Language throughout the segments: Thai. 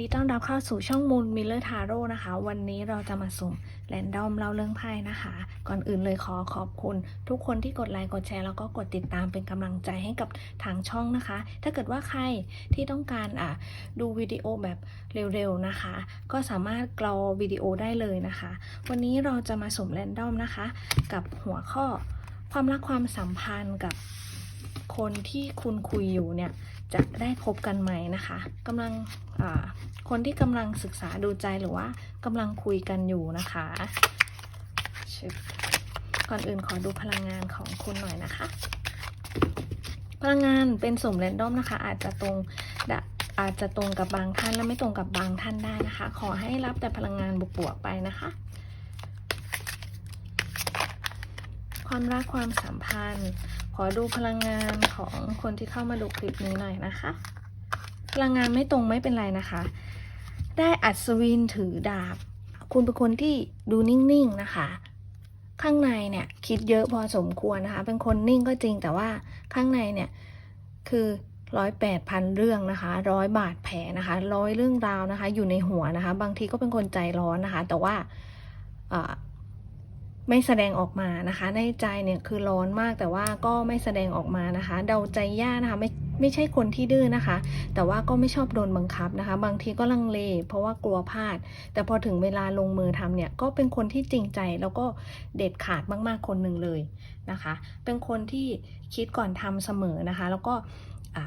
ดีต้อนรับเข้าสู่ช่องมูลมิลเลอร์ทาโร่นะคะ วันนี้เราจะมาสุ่มแรนดอมเล่าเรื่องไพ่นะคะ ก่อนอื่นเลยขอขอบคุณ ทุกคนที่กดไลค์กดแชร์แล้วก็กดติดตามเป็นกำลังใจให้กับทางช่องนะคะ ถ้าเกิดว่าใครที่ต้องการอะดูวิดีโอแบบเร็วๆนะคะ ก็สามารถกรอวิดีโอได้เลยนะคะ วันนี้เราจะมาสุ่มแรนดอมนะคะ กับหัวข้อความรักความสัมพันธ์กับคนที่คุณคุยอยู่เนี่ย จะได้พบกันไหมนะคะกำลังคนที่กำลังศึกษาดูใจหรือว่ากำลังคุยกันอยู่นะคะก่อนอื่นขอดูพลังงานของคุณหน่อยนะคะ พลังงานเป็นสุ่มแรนดอมนะคะ อาจจะตรงอาจจะตรงกับบางท่านและไม่ตรงกับบางท่านได้นะคะ ขอให้รับแต่พลังงานบวกๆไปนะคะ ความรักความสัมพันธ์ อดูพลังงานของคนที่เข้ามาดูคลิปนี้หน่อยนะคะ พลังงานไม่ตรงไม่เป็นไรนะคะ ได้อัศวินถือดาบ คุณเป็นคนที่ดูนิ่งๆนะคะ ข้างในเนี่ยคิดเยอะพอสมควรนะคะ เป็นคนนิ่งก็จริงแต่ว่าข้างในเนี่ยคือร้อยแปดพันเรื่องนะคะร้อยบาทแผลนะคะร้อยเรื่องราวนะคะ อยู่ในหัวนะคะ บางทีก็เป็นคนใจร้อนนะคะ แต่ว่า ไม่แสดงออกมานะคะ ในใจเนี่ยคือร้อนมากแต่ว่าก็ไม่แสดงออกมานะคะ เดาใจยากนะคะไม่ไม่ใช่คนที่ดื้อนะคะ แต่ว่าก็ไม่ชอบโดนบังคับนะคะ บางทีก็ลังเล เพราะว่ากลัวพลาด แต่พอถึงเวลาลงมือทำเนี่ยก็เป็นคนที่จริงใจแล้วก็เด็ดขาดมากๆคนหนึ่งเลยนะคะ เป็นคนที่คิดก่อนทำเสมอนะคะ แล้วก็อ่า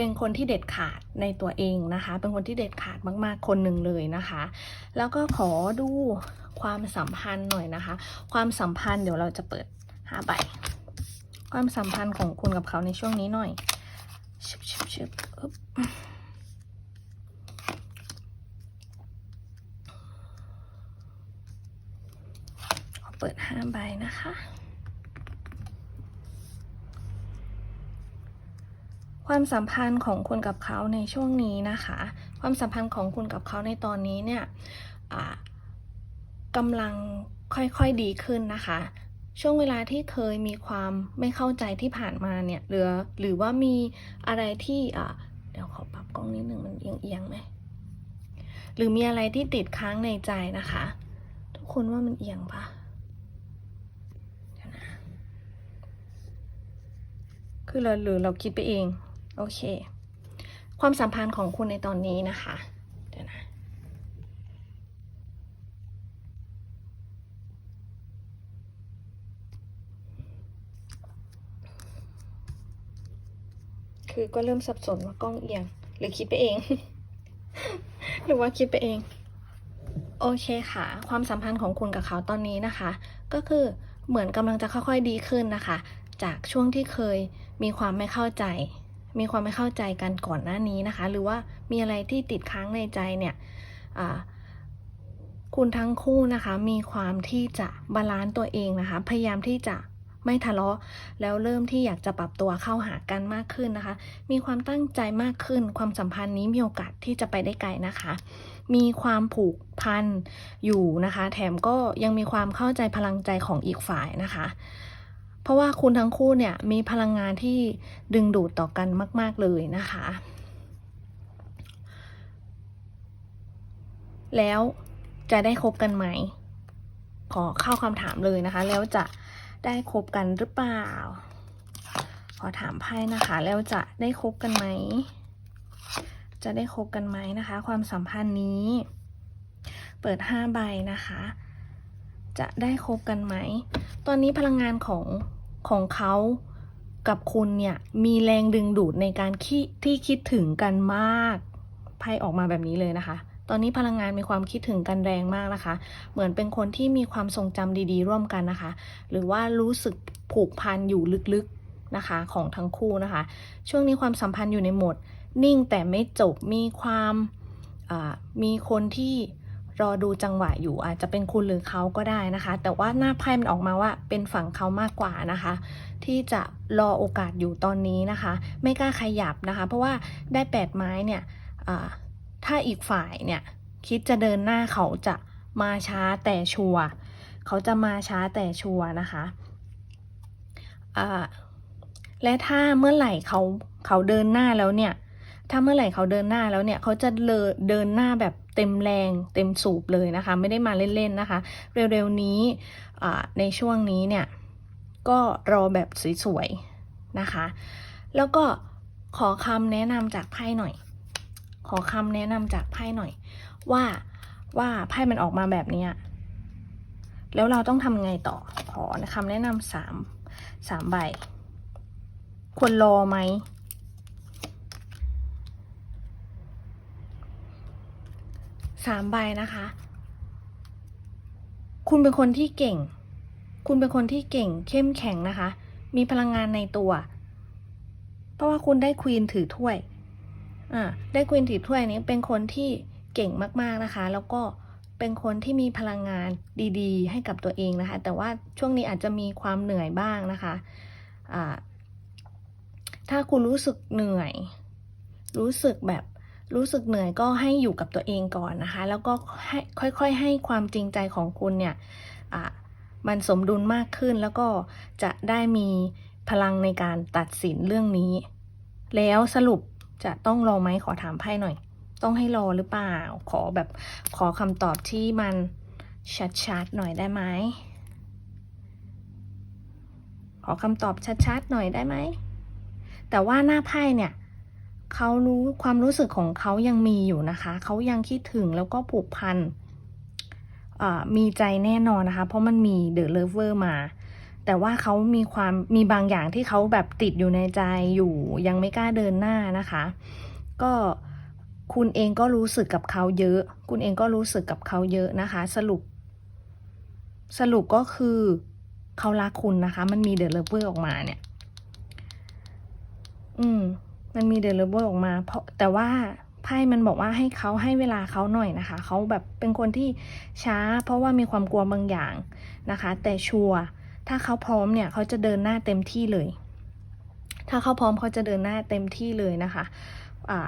เป็นคนที่เด็ดขาดในตัวเองนะคะ เป็นคนที่เด็ดขาดมาก ๆ คนหนึ่งเลยนะคะ แล้วก็ขอดูความสัมพันธ์หน่อยนะคะ ความสัมพันธ์เดี๋ยวเราจะเปิดหาใบ ความสัมพันธ์ของคุณกับเขาในช่วงนี้หน่อยชึบชึบชึบอึ๊บขอเปิดห้าใบนะคะ ความสัมพันธ์ของคุณกับเขาในช่วงนี้นะคะ ความสัมพันธ์ของคุณกับเขาในตอนนี้เนี่ยกำลังค่อยๆดีขึ้นนะคะ ช่วงเวลาที่เคยมีความไม่เข้าใจที่ผ่านมาเนี่ยหรือหรือว่ามีอะไรที่เดี๋ยวขอปรับกล้องนิดหนึ่งมันเอียงๆไหมหรือมีอะไรที่ติดค้างในใจนะคะ ทุกคนว่ามันเอียงปะคือเราหรือเราคิดไปเอง โอเค ความสัมพันธ์ของคุณในตอนนี้นะคะ เดี๋ยวนะคือก็เริ่มสับสนว่ากล้องเอียง หรือคิดไปเอง หรือว่าคิดไปเอง โอเคค่ะ ความสัมพันธ์ของคุณกับเขาตอนนี้นะคะ ก็คือเหมือนกำลังจะค่อยๆดีขึ้นนะคะ จากช่วงที่เคยมีความไม่เข้าใจ มีความไม่เข้าใจกันก่อนหน้านี้นะคะ หรือว่ามีอะไรที่ติดค้างในใจเนี่ยคุณทั้งคู่นะคะมีความที่จะบาลานซ์ตัวเองนะคะ พยายามที่จะไม่ทะเลาะแล้วเริ่มที่อยากจะปรับตัวเข้าหากันมากขึ้นนะคะ มีความตั้งใจมากขึ้น ความสัมพันธ์นี้มีโอกาสที่จะไปได้ไกลนะคะ มีความผูกพันอยู่นะคะ แถมก็ยังมีความเข้าใจพลังใจของอีกฝ่ายนะคะ ราะว่าคุณทั้งคู่เนี่ยมีพลังงานที่ดึงดูดต่อกันมาก ๆเลยนะคะ แล้วจะได้คบกันไหม ขอเข้าคำถามเลยนะคะ แล้วจะได้คบกันหรือเปล่า ขอถามไพ่นะคะ แล้วจะได้คบกันไหม จะได้คบกันไหมนะคะ ความสัมพันธ์นี้ เปิดห้าใบนะคะ จะได้คบกันไหม ตอนนี้พลังงานของ ของเขากับคุณเนี่ยมีแรงดึงดูดในการคิดที่คิดถึงกันมากไพ่ออกมาแบบนี้เลยนะคะ ตอนนี้พลังงานมีความคิดถึงกันแรงมากนะคะ เหมือนเป็นคนที่มีความทรงจำดีๆ ร่วมกันนะคะ หรือว่ารู้สึกผูกพันอยู่ลึกๆนะคะของทั้งคู่นะคะ ช่วงนี้ความสัมพันธ์อยู่ในโหมด นิ่งแต่ไม่จบมีความมีคนที่ รอดูจังหวะอยู่อาจจะเป็นคุณหรือเขาก็ได้นะคะ แต่ว่าหน้าไพ่มันออกมาว่าเป็นฝั่งเขามากกว่านะคะ ที่จะรอโอกาสอยู่ตอนนี้นะคะ ไม่กล้าขยับนะคะ เพราะว่าได้แปดไม้เนี่ยถ้าอีกฝ่ายเนี่ยคิดจะเดินหน้าเขาจะมาช้าแต่ชัวร์เขาจะมาช้าแต่ชัวร์นะคะและถ้าเมื่อไหร่เขาเขาเดินหน้าแล้วเนี่ย ถ้าเมื่อไหร่เขาเดินหน้าแล้วเนี่ย เขาจะเลเดินหน้าแบบ เต็มแรงเต็มสูบเลยนะคะ ไม่ได้มาเล่นๆนะคะ เร็วๆนี้ในช่วงนี้เนี่ย ก็รอแบบสวยๆนะคะ แล้วก็ขอคำแนะนำจากไพ่หน่อย ขอคำแนะนำจากไพ่หน่อย ว่าว่าไพ่มันออกมาแบบนี้แล้วเราต้องทำไงต่อ ขอคำแนะนำสามสามใบ ควรรอไหม สามใบนะคะ คุณเป็นคนที่เก่ง คุณเป็นคนที่เก่งเข้มแข็งนะคะ มีพลังงานในตัว เพราะว่าคุณได้ควีนถือถ้วย อ่า ได้ควีนถือถ้วยนี้เป็นคนที่เก่งมากๆนะคะ แล้วก็เป็นคนที่มีพลังงานดีๆ ให้กับตัวเองนะคะ แต่ว่าช่วงนี้อาจจะมีความเหนื่อยบ้างนะคะอ่าถ้าคุณรู้สึกเหนื่อย รู้สึกแบบ รู้สึกเหนื่อยก็ให้อยู่กับตัวเองก่อนนะคะ แล้วก็ให้ค่อยๆ ให้ความจริงใจของคุณเนี่ยมันสมดุลมากขึ้นแล้วก็จะได้มีพลังในการตัดสินเรื่องนี้ แล้วสรุปจะต้องรอไหมขอถามไพ่หน่อย ต้องให้รอหรือเปล่า ขอแบบขอคำตอบที่มันชัดๆหน่อยได้ไหมขอคำตอบชัดๆหน่อยได้ไหมแต่ว่าหน้าไพ่เนี่ย เขารู้ความรู้สึกของเขายังมีอยู่นะคะ เขายังคิดถึงแล้วก็ผูกพันมีใจแน่นอนนะคะ เพราะมันมีเดอะเลเวอร์มา แต่ว่าเขามีความมีบางอย่างที่เขาแบบติดอยู่ในใจอยู่ ยังไม่กล้าเดินหน้านะคะ ก็คุณเองก็รู้สึกกับเขาเยอะ คุณเองก็รู้สึกกับเขาเยอะนะคะ สรุป สรุปก็คือเขารักคุณนะคะ มันมีเดอะเลเวอร์ออกมาเนี่ย อืม มันมีเดลิเวอร์ออกมา เพราะแต่ว่าไพ่มันบอกว่าให้เขาให้เวลาเขาหน่อยนะคะ เขาแบบเป็นคนที่ช้า เพราะว่ามีความกลัวบางอย่างนะคะ แต่ชัวร์ถ้าเขาพร้อมเนี่ยเขาจะเดินหน้าเต็มที่เลย ถ้าเขาพร้อมเขาจะเดินหน้าเต็มที่เลยนะคะอ่า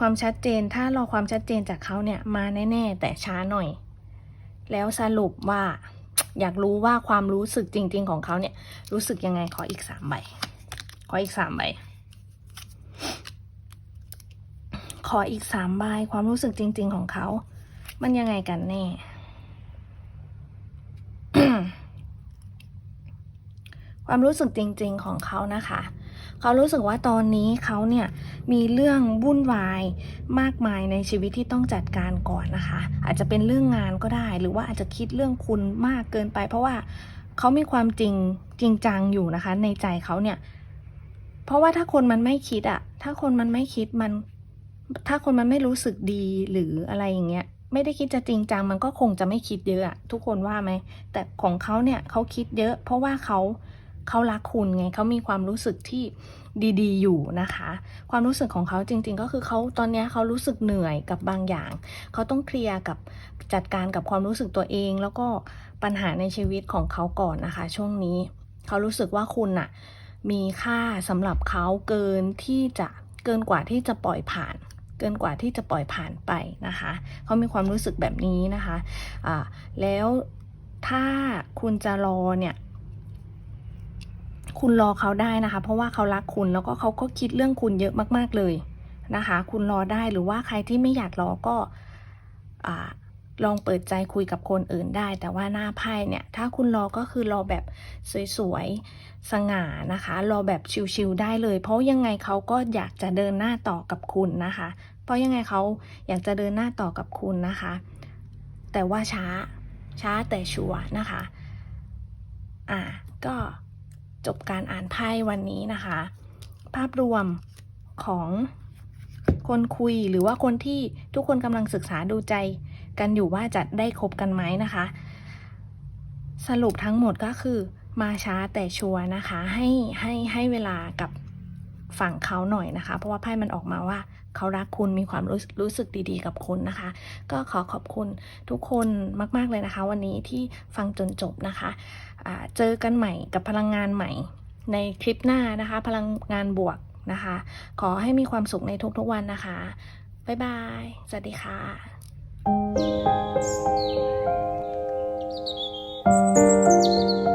ความชัดเจนถ้ารอความชัดเจนจากเขาเนี่ยมาแน่ๆ แต่ช้าหน่อย แล้วสรุปว่าอยากรู้ว่าความรู้สึกจริง ๆ ของเขาเนี่ยรู้สึกยังไงขออีกสามใบขออีกสามใบ ขออีกสามใบความรู้สึกจริง ๆ ของเขา มันยังไงกันแน่ ความรู้สึกจริง ๆ ของเขานะคะ เขารู้สึกว่าตอนนี้เขาเนี่ยมีเรื่องวุ่นวายมากมายในชีวิตที่ต้องจัดการก่อนนะคะ อาจจะเป็นเรื่องงานก็ได้ หรือว่าอาจจะคิดเรื่องคุณมากเกินไป เพราะว่าเขามีความจริงจริงจังอยู่นะคะ ในใจเขาเนี่ย เพราะว่าถ้าคนมันไม่คิดอะถ้าคนมันไม่คิดมัน ถ้าคนมันไม่รู้สึกดีหรืออะไรอย่างเงี้ยไม่ได้คิดจะจริงจังมันก็คงจะไม่คิดเยอะทุกคนว่าไหมแต่ของเขาเนี่ยเขาคิดเยอะ เพราะว่าเขาเขารักคุณไงเขามีความรู้สึกที่ดีๆ อยู่นะคะ ความรู้สึกของเขาจริง ๆ ก็คือเขาตอนนี้เขารู้สึกเหนื่อยกับบางอย่าง เขาต้องเคลียร์กับจัดการกับความรู้สึกตัวเอง แล้วก็ปัญหาในชีวิตของเขาก่อนนะคะ ช่วงนี้ เขารู้สึกว่าคุณน่ะมีค่าสำหรับเขาเกินที่จะเกินกว่าที่จะปล่อยผ่าน เกินกว่าที่จะปล่อยผ่านไปนะคะเขามีความรู้สึกแบบนี้นะคะะแล้วถ้าคุณจะรอเนี่ยคุณรอเขาได้นะคะ เพราะว่าเขารักคุณแล้วก็เขาก็คิดเรื่องคุณเยอะมาก ๆเลยนะคะ คุณรอได้หรือว่าใครที่ไม่อยากรอก็อ่า ลองเปิดใจคุยกับคนอื่นได้ แต่ว่าหน้าไพ่เนี่ย ถ้าคุณรอก็คือรอแบบสวยๆ สง่านะคะ รอแบบชิลๆได้เลย เพราะยังไงเขาก็อยากจะเดินหน้าต่อกับคุณนะคะ เพราะยังไงเขาอยากจะเดินหน้าต่อกับคุณนะคะ แต่ว่าช้า ช้าแต่ชัวร์นะคะ อ่าก็จบการอ่านไพ่วันนี้นะคะ ภาพรวมของคนคุยหรือว่าคนที่ทุกคนกำลังศึกษาดูใจ กันอยู่ว่าจะได้คบกันไหมนะคะ สรุปทั้งหมดก็คือมาช้าแต่ชัวร์นะคะ ให้ให้ให้เวลากับฝั่งเขาหน่อยนะคะ เพราะว่าไพ่มันออกมาว่าเขารักคุณมีความรู้รู้สึกดีๆ กับคุณนะคะ ก็ขอขอบคุณทุกคนมาก ๆเลยนะคะ วันนี้ที่ฟังจนจบนะคะอ่าเจอกันใหม่กับพลังงานใหม่ ในคลิปหน้านะคะ พลังงานบวกนะคะ ขอให้มีความสุขในทุกๆวันนะคะ บ๊ายบาย สวัสดีค่ะ Thank you.